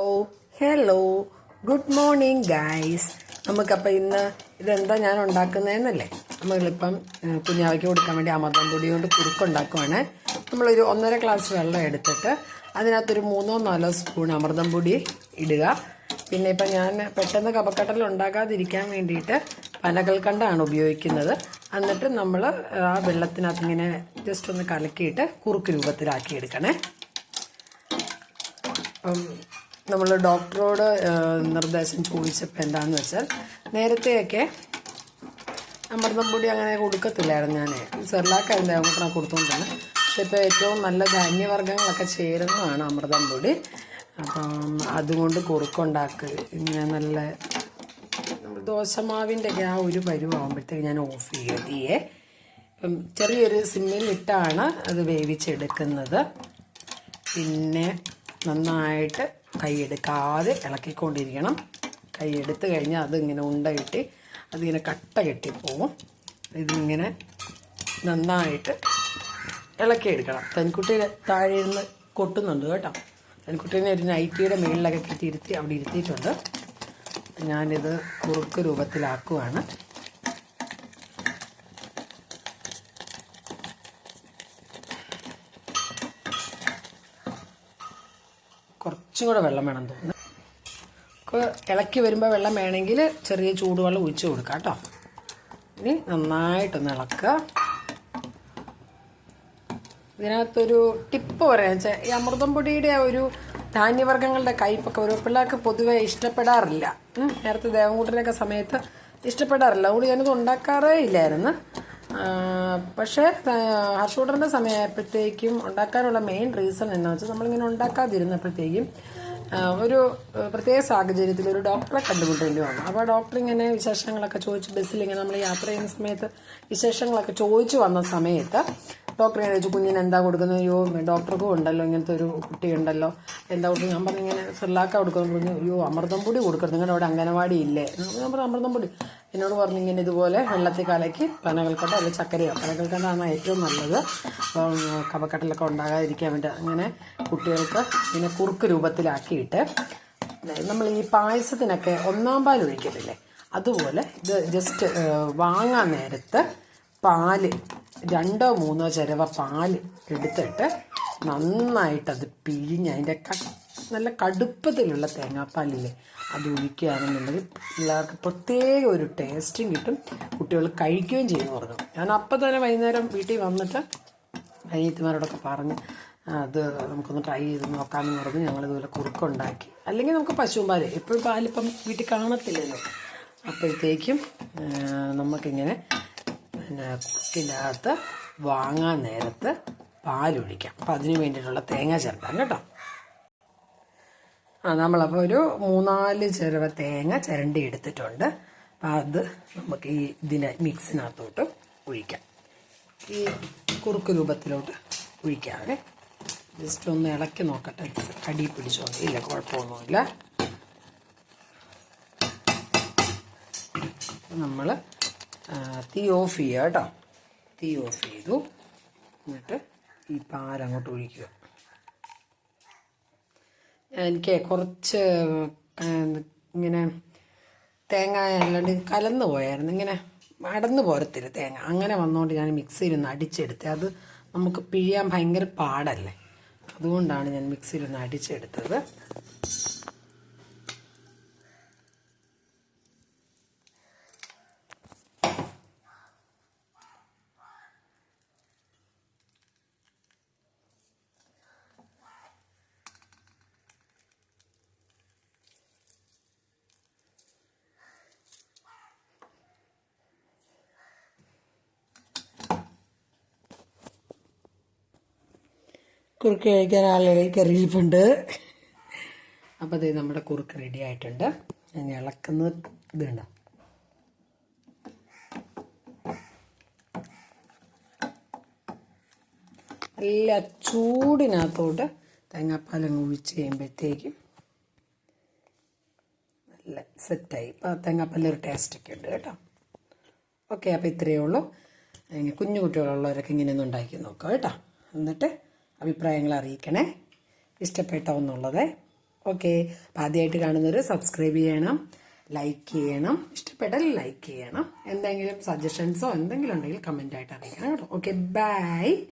ഓ hello. Good morning guys നമുക്കപ്പോൾ ഇന്ന് ഇതെന്താ ഞാൻ ഉണ്ടാക്കുന്നതെന്നല്ലേ? നമ്മളിപ്പം കുഞ്ഞാവയ്ക്ക് കൊടുക്കാൻ വേണ്ടി അമൃതം പൊടി കൊണ്ട് കുറുക്കുണ്ടാക്കുവാണ്. നമ്മളൊരു ഒന്നര ഗ്ലാസ് വെള്ളം എടുത്തിട്ട് അതിനകത്തൊരു മൂന്നോ നാലോ സ്പൂൺ അമൃതം പൊടി ഇടുക. പിന്നെ ഇപ്പം ഞാൻ പെട്ടെന്ന് കപക്കട്ടൽ ഉണ്ടാകാതിരിക്കാൻ വേണ്ടിയിട്ട് പനകൽക്കണ്ടാണ് ഉപയോഗിക്കുന്നത്. എന്നിട്ട് നമ്മൾ ആ വെള്ളത്തിനകത്ത് ഇങ്ങനെ ജസ്റ്റ് ഒന്ന് കലക്കിയിട്ട് കുറുക്ക് രൂപത്തിലാക്കി എടുക്കണേ അപ്പം നമ്മൾ ഡോക്ടറോട് നിർദ്ദേശം ചോദിച്ചപ്പോൾ എന്താണെന്ന് വെച്ചാൽ നേരത്തെയൊക്കെ അമൃതം പൊടി അങ്ങനെ കൊടുക്കത്തില്ലായിരുന്നു ഞാൻ സെർലാക്കായിരുന്നു ദേവകൂട്ടനെ കൊടുത്തുകൊണ്ടിരുന്നത് പക്ഷെ ഇപ്പോൾ ഏറ്റവും നല്ല ധാന്യവർഗങ്ങളൊക്കെ ചേരുന്നതാണ് അമൃതം പൊടി. അപ്പം അതുകൊണ്ട് കുറുക്കുണ്ടാക്കുക ഞാൻ നല്ല ദോശമാവിന്റെയൊക്കെ ആ ഒരു പരുവാകുമ്പോഴത്തേക്ക് ഞാൻ ഓഫ് ചെയ്യുക തീയെ ഇപ്പം ചെറിയൊരു സിമ്മിലിട്ടാണ് അത് വേവിച്ചെടുക്കുന്നത്. പിന്നെ നന്നായിട്ട് കൈയെടുക്കാതെ ഇളക്കിക്കൊണ്ടിരിക്കണം. കൈയെടുത്ത് കഴിഞ്ഞാൽ അതിങ്ങനെ ഉണ്ട കെട്ടി അതിങ്ങനെ കട്ട കെട്ടിപ്പോവും ഇതിങ്ങനെ നന്നായിട്ട് ഇളക്കിയെടുക്കണം. പെൺകുട്ടി താഴെ ഇരുന്ന് കൊട്ടുന്നുണ്ട് കേട്ടോ. തനിക്കുട്ടീനെ ഒരു നൈറ്റിയുടെ മുകളിലൊക്കെ കെട്ടി ഇരുത്തി അവിടെ ഇരുത്തിയിട്ടുണ്ട്. ഞാനിത് കുറുക്ക് രൂപത്തിലാക്കുവാണ്. കുറച്ചും കൂടെ വെള്ളം വേണം തോന്നുന്നു. ഇളക്കി വരുമ്പോൾ വെള്ളം വേണമെങ്കിൽ ചെറിയ ചൂടുവെള്ളം ഒഴിച്ചു കൊടുക്കാം കേട്ടോ. ഇനി നന്നായിട്ടൊന്ന് ഇളക്കുക. ഇതിനകത്തൊരു ടിപ്പ് പറയാന്ന് വെച്ചാൽ ഈ അമൃതം പൊടിയുടെ ആ ഒരു ധാന്യവർഗങ്ങളുടെ കയ്പൊക്കെ ഒരു പിള്ളേർക്ക് പൊതുവെ ഇഷ്ടപ്പെടാറില്ല. നേരത്തെ ദേവൻകൂട്ടനൊക്കെ സമയത്ത് ഇഷ്ടപ്പെടാറില്ല. അതുകൊണ്ട് ഞാനിത് ഉണ്ടാക്കാറേ ഇല്ലായിരുന്നു. പക്ഷേ ഹർഷ് ഹർഷൂട്ടറിന്റെ സമയമായപ്പോഴത്തേക്കും ഉണ്ടാക്കാനുള്ള മെയിൻ റീസൺ എന്താണെന്ന് വെച്ചാൽ നമ്മളിങ്ങനെ ഉണ്ടാക്കാതിരുന്നപ്പോഴത്തേക്കും ഒരു പ്രത്യേക സാഹചര്യത്തിൽ ഒരു ഡോക്ടറെ കണ്ടുമുട്ടേണ്ടി വന്നു. അപ്പോൾ ഡോക്ടർ ഇങ്ങനെ വിശേഷങ്ങളൊക്കെ ചോദിച്ച് ബസ്സിൽ ഇങ്ങനെ നമ്മൾ യാത്ര ചെയ്യുന്ന സമയത്ത് വിശേഷങ്ങളൊക്കെ ചോദിച്ചു വന്ന സമയത്ത് ഇങ്ങനെ ചോദിച്ചു കുഞ്ഞിന് എന്താ കൊടുക്കുന്നത്? അയ്യോ ഡോക്ടർക്കും ഉണ്ടല്ലോ ഇങ്ങനത്തെ ഒരു കുട്ടിയുണ്ടല്ലോ എന്താ കൊടുക്കുന്നത് ഞാൻ പറഞ്ഞു ഇങ്ങനെ സെല്ലാക്ക കൊടുക്കുന്നു പറഞ്ഞു. അയ്യോ അമൃതം പൊടി കൊടുക്കരുത് നിങ്ങളുടെ അവിടെ അംഗനവാടി ഇല്ലേ? ഞാൻ പറഞ്ഞു അമൃതം പൊടി. എന്നോട് പറഞ്ഞു ഇങ്ങനെ ഇതുപോലെ വെള്ളത്തിൽ കലക്കി പനകൽക്കട്ട അല്ലെങ്കിൽ ചക്കരയോ? പനകൽക്കട്ടാണ് ഏറ്റവും നല്ലത്. കവക്കട്ടലൊക്കെ ഉണ്ടാകാതിരിക്കാൻ വേണ്ടി അങ്ങനെ കുട്ടികൾക്ക് ഇങ്ങനെ കുറുക്ക് രൂപത്തിലാക്കിയിട്ട് നമ്മൾ ഈ പായസത്തിനൊക്കെ ഒന്നാം പാൽ ഒഴിക്കത്തില്ലേ? അതുപോലെ ഇത് ജസ്റ്റ് വാങ്ങാൻ നേരത്ത് പാൽ രണ്ടോ മൂന്നോ ചിരവ പാൽ എടുത്തിട്ട് നന്നായിട്ടത് പിഴിഞ്ഞ് അതിന്റെ ക നല്ല കടുപ്പത്തിലുള്ള തേങ്ങാപ്പാലില്ലേ അത് ഒഴിക്കുകയാണെന്നുണ്ടെങ്കിൽ പിള്ളേർക്ക് പ്രത്യേക ഒരു ടേസ്റ്റും കിട്ടും. കുട്ടികൾ കഴിക്കുകയും ചെയ്യുന്നു പറഞ്ഞു. ഞാൻ അപ്പം തന്നെ വൈകുന്നേരം വീട്ടിൽ വന്നിട്ട് അനിയത്തിമാരോടൊക്കെ പറഞ്ഞ് അത് നമുക്കൊന്ന് ട്രൈ ചെയ്ത് നോക്കാമെന്ന് പറഞ്ഞ് ഞങ്ങളിതുപോലെ കുറുക്കുണ്ടാക്കി. അല്ലെങ്കിൽ നമുക്ക് പശുവും പാൽ എപ്പോഴും പാലിപ്പം വീട്ടിൽ കാണത്തില്ലല്ലോ. അപ്പോഴത്തേക്കും നമുക്കിങ്ങനെ പിന്നെ വാങ്ങാൻ നേരത്ത് പാലൊഴിക്കാം. അപ്പം അതിന് വേണ്ടിയിട്ടുള്ള തേങ്ങ ചേർക്കാം കേട്ടോ. ആ നമ്മളപ്പോൾ ഒരു മൂന്നാൽ ചിരവ തേങ്ങ ചിരണ്ടി എടുത്തിട്ടുണ്ട്. അപ്പം അത് നമുക്ക് ഈ ഇതിനെ മിക്സിനകത്തോട്ട് ഒഴിക്കാം. ഈ കുറുക്ക് രൂപത്തിലോട്ട് ഒഴിക്കാവേ. ജസ്റ്റ് ഒന്ന് ഇളക്കി നോക്കട്ടെ. അടി പിടിച്ചോ ഇല്ല കുഴപ്പമൊന്നുമില്ല. നമ്മൾ തീ ഓഫ് ചെയ്യുക കേട്ടോ. തീ ഓഫ് ചെയ്തു. എന്നിട്ട് ഈ പാലങ്ങോട്ട് ഒഴിക്കുക. എനിക്ക് കുറച്ച് ഇങ്ങനെ തേങ്ങ അല്ലാണ്ട് കലന്നു പോയായിരുന്നു. ഇങ്ങനെ അടന്നു പോരത്തില്ല തേങ്ങ. അങ്ങനെ വന്നുകൊണ്ട് ഞാൻ മിക്സിയിൽ ഒന്ന് അടിച്ചെടുത്ത്. അത് നമുക്ക് പിഴിയാൻ ഭയങ്കര പാടല്ലേ. അതുകൊണ്ടാണ് ഞാൻ മിക്സിയിൽ ഒന്ന് അടിച്ചെടുത്തത്. കുറുക്ക് കഴിക്കാൻ ആളുകൾക്ക് കറിയിപ്പുണ്ട് അപ്പോൾ ഇത് നമ്മുടെ കുറുക്ക് റെഡി ആയിട്ടുണ്ട്. ഞാൻ ഇളക്കുന്നത് ഇത് കണ്ടോ? നല്ല ചൂടിനകത്തോട്ട് തേങ്ങാപ്പാലം ഒഴിച്ച് കഴിയുമ്പോഴത്തേക്കും നല്ല സെറ്റായി ഇപ്പോൾ തേങ്ങാപ്പാലിൽ ഒരു ടേസ്റ്റൊക്കെ ഉണ്ട് കേട്ടോ. ഓക്കെ അപ്പോൾ ഇത്രയേ ഉള്ളൂ. കുഞ്ഞു കുട്ടികളുള്ളവരൊക്കെ ഇങ്ങനെ ഒന്ന് ഉണ്ടാക്കി നോക്കാം കേട്ടോ. എന്നിട്ട് അഭിപ്രായങ്ങൾ അറിയിക്കണേ. ഇഷ്ടപ്പെട്ടോ എന്നുള്ളത് ഓക്കെ അപ്പം ആദ്യമായിട്ട് കാണുന്നവർ സബ്സ്ക്രൈബ് ചെയ്യണം ലൈക്ക് ചെയ്യണം. ഇഷ്ടപ്പെട്ടാൽ ലൈക്ക് ചെയ്യണം. എന്തെങ്കിലും സജഷൻസോ എന്തെങ്കിലും ഉണ്ടെങ്കിൽ കമന്റായിട്ട് അറിയിക്കണം കേട്ടോ. Okay bye